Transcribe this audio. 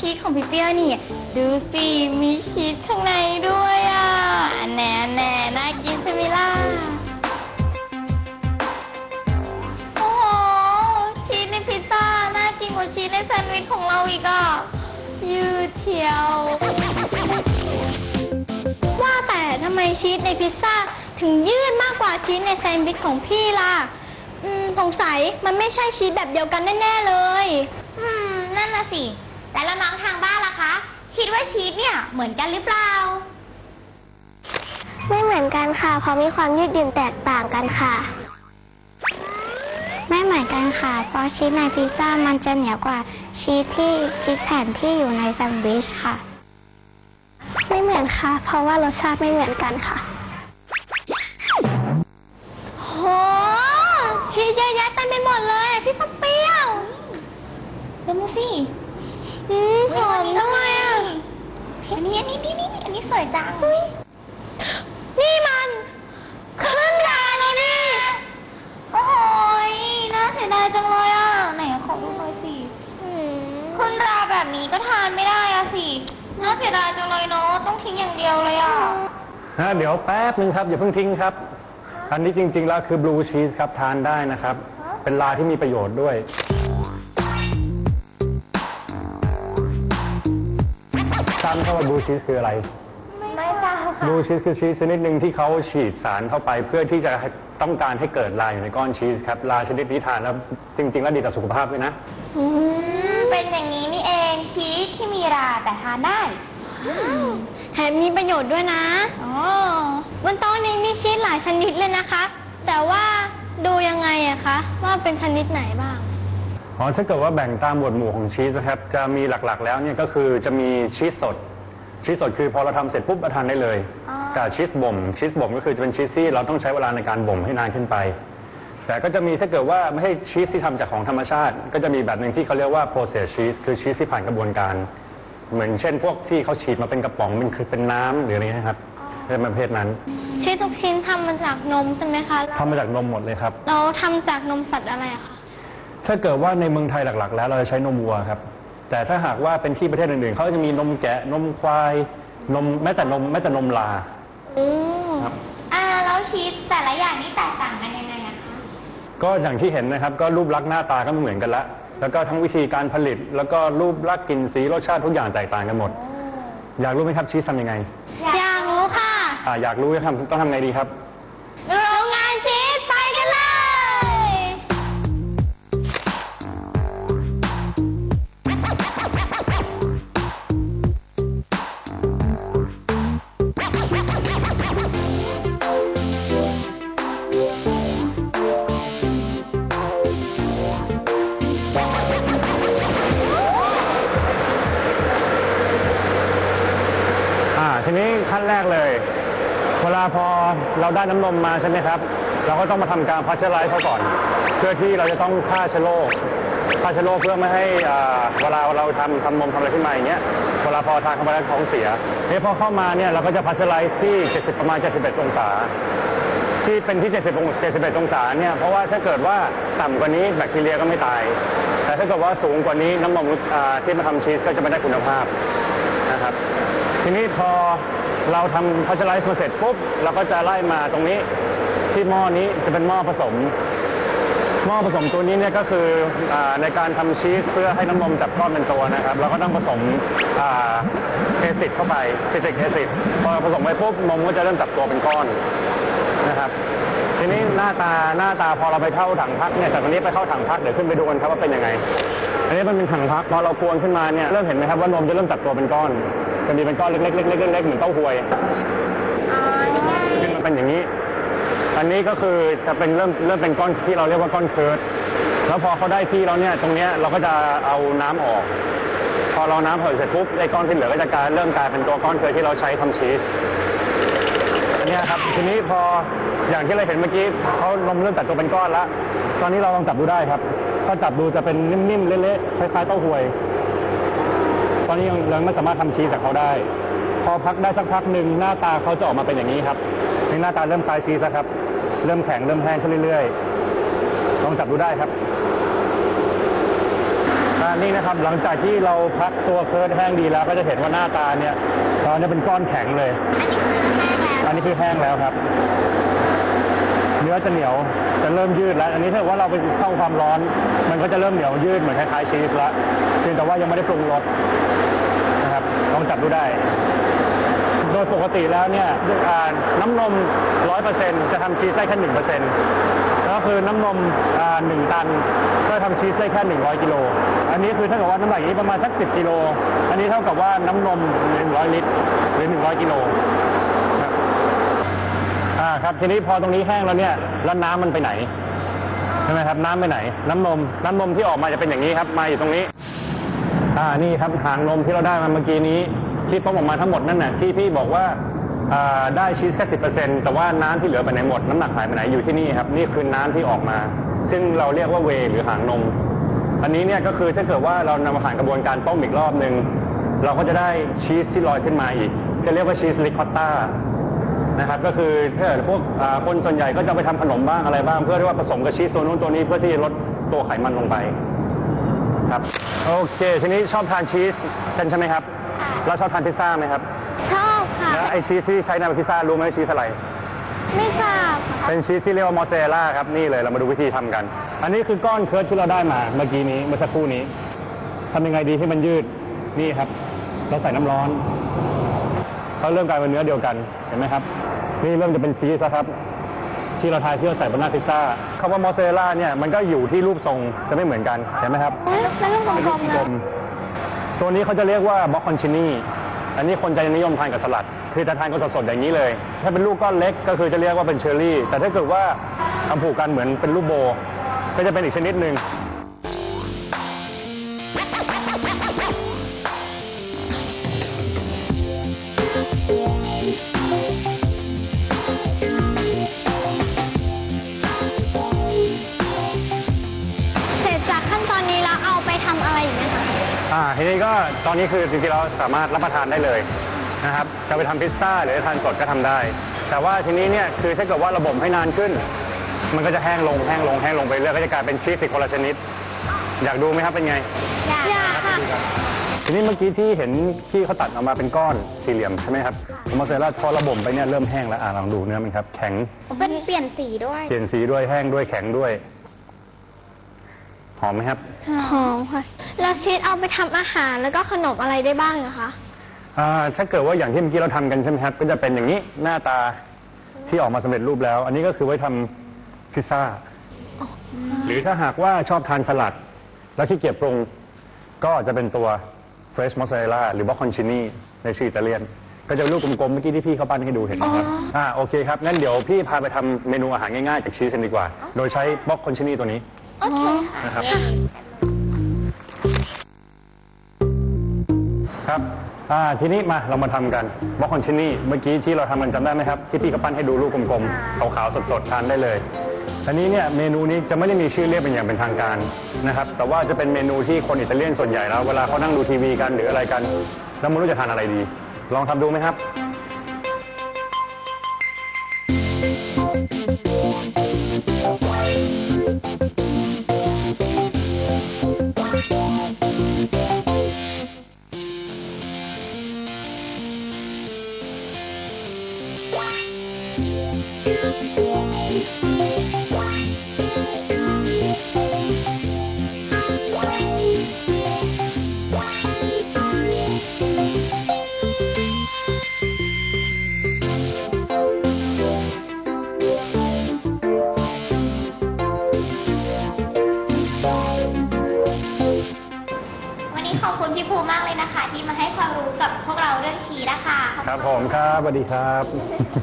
ชีสของพี่เปี้ยวนี่ ดูสิมีชีสข้างในด้วยอะแน่แน่น่ากินใช่ไหมล่ะโอ้โหชีสในพิซซ่าน่ากินกว่าชีสในแซนด์วิชของเราอีกอะยืดเชียว ว่าแต่ทำไมชีสในพิซซ่าถึงยืดมากกว่าชีสในแซนด์วิชของพี่ล่ะอืมสงสัยมันไม่ใช่ชีสแบบเดียวกันแน่ ๆ เลย อืม นั่นน่ะสิ แต่แล้วน้องทางบ้านล่ะคะ คิดว่าชีสเนี่ยเหมือนกันหรือเปล่า ไม่เหมือนกันค่ะ เพราะมีความยืดหยุ่นแตกต่างกันค่ะ ไม่เหมือนกันค่ะ เพราะชีสในพิซซ่ามันจะเหนียวกว่าชีสที่ชีสแผ่นที่อยู่ในแซนด์วิชค่ะ ไม่เหมือนค่ะ เพราะว่ารสชาติไม่เหมือนกันค่ะโหชีสเยอะแยะเต็มไปหมดเลย พี่ปักเปรี้ยวดูมาสิ อืมหอมด้วยอะ อั นนี้อันนี้นี่นี่อันนี้สวยจังนี่มันขึ้นราแล้วนี่โอ้โหยน่าเสียดายจังเลยอะไหนขอดูหน่อยสิคุณราแบบนี้ก็ทานไม่ได้อะสิน่าเสียดายจังเลยเนาะต้องทิ้งอย่างเดียวเลยอะฮะเดี๋ยวแป๊บนึงครับอย่าเพิ่งทิ้งครับ อันนี้จริง ๆ แล้วคือบลูชีสครับทานได้นะครับ เป็นลาที่มีประโยชน์ด้วย ทราบไหมครับว่าบลูชีสคืออะไร ไม่ทราบบค่ะลูชีสคือชีสชนิดหนึ่งที่เขาฉีดสารเข้าไป เพื่อที่จะให้ต้องการให้เกิดลาอยู่ในก้อนชีสครับลาชนิดนี้ทานแล้วจริง ๆ แล้วดีต่อสุขภาพด้วยนะ อืม เป็นอย่างนี้นี่เองชีสที่มีราแต่ทานได้แถมมีประโยชน์ด้วยนะอ๋อบนโต๊ะนี้มีชีสหลายชนิดเลยนะคะ แต่ว่าดูยังไงอะคะ ว่าเป็นชนิดไหนบ้าง อ๋อถ้าเกิดว่าแบ่งตามหมวดหมู่ของชีสนะครับ จะมีหลักๆ แล้วเนี่ยก็คือจะมีชีสสด ชีสสดคือพอเราทำเสร็จปุ๊บเราทานได้เลยอ๋อกับชีสบ่มชีสบ่มก็คือจะเป็นชีสที่เราต้องใช้เวลาในการบ่มให้นานขึ้นไป แต่ก็จะมีถ้าเกิดว่าไม่ให้ชีสที่ทำจากของธรรมชาติ ก็จะมีแบบหนึ่งที่เขาเรียกว่า processed cheese คือชีสที่ผ่านกระบวนการ เหมือนเช่น พวกที่เขาฉีดมาเป็นกระป๋องเป็นคือเป็นน้ำหรืออะไรเงี้ยครับเป็นประเภทนั้นชีสทุกชิ้นทำมาจากนมใช่ไหมคะทำมาจากนมหมดเลยครับ เราทำจากนมสัตว์อะไรอะคะ ถ้าเกิดว่าในเมืองไทยหลักๆ แล้วเราจะใช้นมวัวครับ แต่ถ้าหากว่าเป็นที่ประเทศอื่นๆ เขาจะมีนมแกะนมควายนมแม้แต่นมแม้แต่นมลาโอ้ครับ อ่าแล้วชีสแต่ละอย่างนี่แตกต่างกันยังไงอะคะ ก็อย่างที่เห็นนะครับ ก็รูปลักษณ์หน้าตาก็ไม่เหมือนกันละ แล้วก็ทั้งวิธีการผลิต แล้วก็รูปลักษณ์กลิ่นสีรสชาติทุกอย่างแตกต่างกันหมด อยากรู้ไหมครับชีสทำยังไง อยากรู้ค่ะ อ่าอยากรู้จะทำต้องทำไงดีครับ นี้ขั้นแรกเลย เวลาพอเราได้น้ำนมมาใช่ไหมครับ เราก็ต้องมาทำการพัชเชอร์ไลซ์เขาก่อน เพื่อที่เราจะต้องฆ่าเชื้อโรคฆ่าเชื้อโรคเพื่อไม่ให้เวลาเราทำทำนมทำอะไรขึ้นมาอย่างเงี้ยเวลาพอทานเข้าไปแล้วท้องเสียนี่พอเข้ามาเนี่ยเราก็จะพัชเชอร์ไลซ์ที่ 70 ประมาณ 71 องศาที่เป็นที่ 70อง71 องศาเนี่ย เพราะว่าถ้าเกิดว่าต่ำกว่านี้แบคทีเรียก็ไม่ตาย แต่ถ้าเกิดว่าสูงกว่านี้น้ำนมที่มาทำชีสก็จะไม่ได้คุณภาพ ทีนี้พอเราทำพัชไลซ์มาเสร็จปุ๊บเราก็จะไล่มาตรงนี้ที่หม้อนี้จะเป็นหม้อผสม หม้อผสมตัวนี้เนี่ยก็คืออในการทำชีสเพื่อให้น้ำนมจับก้อนเป็นตัวนะครับเราก็ต้องผสมเอซิดเข้าไปซิตริกเอซิดพอผสมไปปุ๊บนมก็จะเริ่มจับตัวเป็นก้อนนะครับ ทีนี้หน้าตาหน้าตาพอเราไปเข้าถังพักเนี่ยจากตรงนี้ไปเข้าถังพักเดี๋ยวขึ้นไปดูกันครับว่าเป็นยังไง อันนี้มันเป็นถังพักพอเรากวนขึ้นมาเนี่ยเริ่มเห็นไหมครับว่านมจะเริ่มจับตัวเป็นก้อน จะมีเป็นก้อนเล็กๆเล็กๆเล็กๆเหมือนเต้าหวยอ๋อนี่ไงขึ้นมาเป็นอย่างนี้ อันนี้ก็คือจะเป็นเริ่มเริ่มเป็นก้อนที่เราเรียกว่าก้อนเคิร์ดแล้วพอเขาได้ที่แล้วเนี่ยตรงเนี้ยเราก็จะเอาน้ำออก พอเราน้ำออกเสร็จปุ๊บไอ้ก้อนที่เหลือก็จะกลายเริ่มกลายเป็นตัวก้อนเคิร์ดที่เราใช้ทำชีสเนี่ยครับทีนี้พออย่างที่เราเห็นเมื่อกี้เขานมเริ่มจัดตัวเป็นก้อนแล้วตอนนี้เราลองจับดูได้ครับถ้าจับดูจะเป็นนิ่มๆเละๆคล้ายๆเต้าหวยต อนนี้ยังยังไม่สามารถทำชีสจากเขาได้ พอพักได้สักพักหนึ่งหน้าตาเขาจะออกมาเป็นอย่างนี้ครับนี่หน้าตาเริ่มคล้ายชีสแล้วครับ เริ่มแข็งเริ่มแห้งขึ้นเรื่อยๆลองจับดูได้ครับคอ่านี่นะครับหลังจากที่เราพักตัวเคิร์ดแห้งดีแล้วก็จะเห็นว่าหน้าตาเนี่ยตอนนี้เป็นก้อนแข็งเลย อันนี้คือแห้งแล้วครับ เนื้อจะเหนียวจะเริ่มยืดแล้ว อันนี้ถ้ากิดว่าเราไปเข้าความร้อน มันก็จะเริ่มเหนียวยืดเหมือนคล้ายๆชีสล้วเพียงแต่ว่ายังไม่ได้ปรุงรสนะครับลองจับดูได้ โดยปกติแล้วเนี่ยอ่าน้ำนมร้อยเปอร์เซ็นจะทำชีสได้แค่หนึ่งเปอร์เซ็นต์ก็คือน้ำนมหนึ่งตันก็ทำชีสได้แค่หนึ่งร้อยกิโล อันนี้คือถ้ากิดว่าน้ำหนักอย่างนี้ประมาณสักสิบกิโล อันนี้เท่ากับว่าน้ำนมหนึ่งร้อยลิตรหรือหนึ่งร้อยกิโล อ่าครับทีนี้พอตรงนี้แห้งแล้วเนี่ยแล้วน้ำมันไปไหนใช่ไหมครับ น้ำไปไหน น้ำนม น้ำนมที่ออกมาจะเป็นอย่างนี้ครับ มาอยู่ตรงนี้ อ่านี่ครับหางนมที่เราได้มาเมื่อกี้นี้ ที่ต้มออกมาทั้งหมดนั่นน่ะที่พี่บอกว่าอ่าได้ชีสแค่สิบเปอร์เซ็นแต่ว่าน้ำที่เหลือไปไหนหมด น้ำหนักหายไปไหนอยู่ที่นี่ครับ นี่คือน้ำที่ออกมา ซึ่งเราเรียกว่าเวหรือหางนม อันนี้เนี่ยก็คือถ้าเกิดว่าเรานำมาผ่านกระบวนการต้มอีกรอบหนึ่งเราก็จะได้ชีสที่ลอยขึ้นมาอีก จะเรียกว่าชีสลิคอตต้า นะครับก็คือถ้าเกิดพวกอ่าคนส่วนใหญ่ก็จะไปทำขนมบ้างอะไรบ้าง เพื่อที่ว่าผสมกับชีสตัวนู้นตัวนี้เพื่อที่จะลดตัวไขมันลงไปครับโอเค ทีนี้ชอบทานชีสกันใช่ไหมครับ แล้วชอบทานพิซซ่าไหมครับชอบค่ะ แล้วไอชีสที่ใช้ในพิซซ่ารู้ไหมชีสอะไร ไม่ทราบค่ะเป็นชีสที่เรียกว่ามอสซาเรลล่าครับนี่เลยเรามาดูวิธีทำกัน อันนี้คือก้อนเคิร์ดที่เราได้มาเมื่อกี้นี้เมื่อสักครู่นี้ทำยังไงดีให้มันยืดนี่ครับ เราใส่น้ำร้อนเขาเริ่มกลายเป็นเนื้อเดียวกันเห็นไหมครับ นี่เริ่มจะเป็นชีสแล้วครับ ที่เราทายที่เราใส่บนหน้าพิซซ่าคำว่ามอสซาเรลล่าเนี่ยมันก็อยู่ที่รูปทรงจะไม่เหมือนกันเห็นไหมครับแล้วลูกกเป็นลลูมกๆกลนะมตัวนี้เขาจะเรียกว่าบ็อกคอนชินีอันนี้คนจะนิยมทานกับสลัด คือจะทานก็สดๆอย่างนี้เลย ถ้าเป็นลูกก้อนเล็กก็คือจะเรียกว่าเป็นเชอร์รี่ แต่ถ้าเกิดว่าทำผูกกันเหมือนเป็นลูกโบ ก็จะเป็นอีกชนิดหนึ่ง อ่าทีนี้ก็ตอนนี้คือจริงๆเราสามารถรับประทานได้เลยนะครับจะไปทำพิซซ่าหรือจะทานสดก็ทำได้ แต่ว่าทีนี้เนี่ยคือถ้าเกิดว่าระบบให้นานขึ้น มันก็จะแห้งลงแห้งลงแห้งลงไปเรื่อยก็จะกลายเป็นชีสอีกคนละชนิด อยากดูไหมครับเป็นไง อยากอยากค่ะ ทีนี้เมื่อกี้ที่เห็นที่เขาตัดออกมาเป็นก้อนสี่เหลี่ยมใช่ไหมครับมอสซาเรลล่าพอระบบไปเนี่ยเริ่มแห้งแล้วอ่าลองดูเนื้อมันครับแข็ง เป็นเปลี่ยนสีด้วย เปลี่ยนสีด้วยแห้งด้วยแข็งด้วยห อมไหมครับ หอมค่ะ แล้วชีสเอาไปทำอาหารแล้วก็ขนมอะไรได้บ้างเหรอคะ อ่าถ้าเกิดว่าอย่างที่เมื่อกี้เราทำกันใช่ไหมครับ ก็จะเป็นอย่างนี้หน้าตาที่ออกมาสำเร็จรูปแล้ว อันนี้ก็คือไว้ทำพิซซ่า หรือถ้าหากว่าชอบทานสลัด แล้วที่เกียจปรุง ก็จะเป็นตัว fresh mozzarella หรือ bocconcini ในชื่ออิตาเลียน ก็จะเป็นลูกกลมๆเมื่อกี้ที่พี่เขาปั้นให้ดูเห็นไหมครับอ่าโอเคครับงั้นเดี๋ยวพี่พาไปทำเมนูอาหารง่ายๆจากชีสกันดีกว่า โดยใช้ bocconcini ตัวนี้ โอเคนะครับ ครับ อ่า ทีนี้มาเรามาทำกันบล็อกคอนชินี่ เมื่อกี้ที่เราทำกันจำได้ไหมครับ ที่พี่กระปั้นให้ดูลูกกลมๆ ขาวๆ สดๆ ทานได้เลย อันนี้เนี่ยเมนูนี้จะไม่ได้มีชื่อเรียกเป็นอย่างเป็นทางการนะครับ แต่ว่าจะเป็นเมนูที่คนอิตาเลียนส่วนใหญ่แล้ว เวลาเขานั่งดูทีวีกันหรืออะไรกัน แล้วไม่รู้จะทานอะไรดี ลองทำดูไหมครับ วันนี้ขอบคุณพี่ภูมากเลยนะคะ ที่มาให้ความรู้กับพวกเราเรื่องชีสนะคะขอบคุณครับผมครับสวัสดีครับ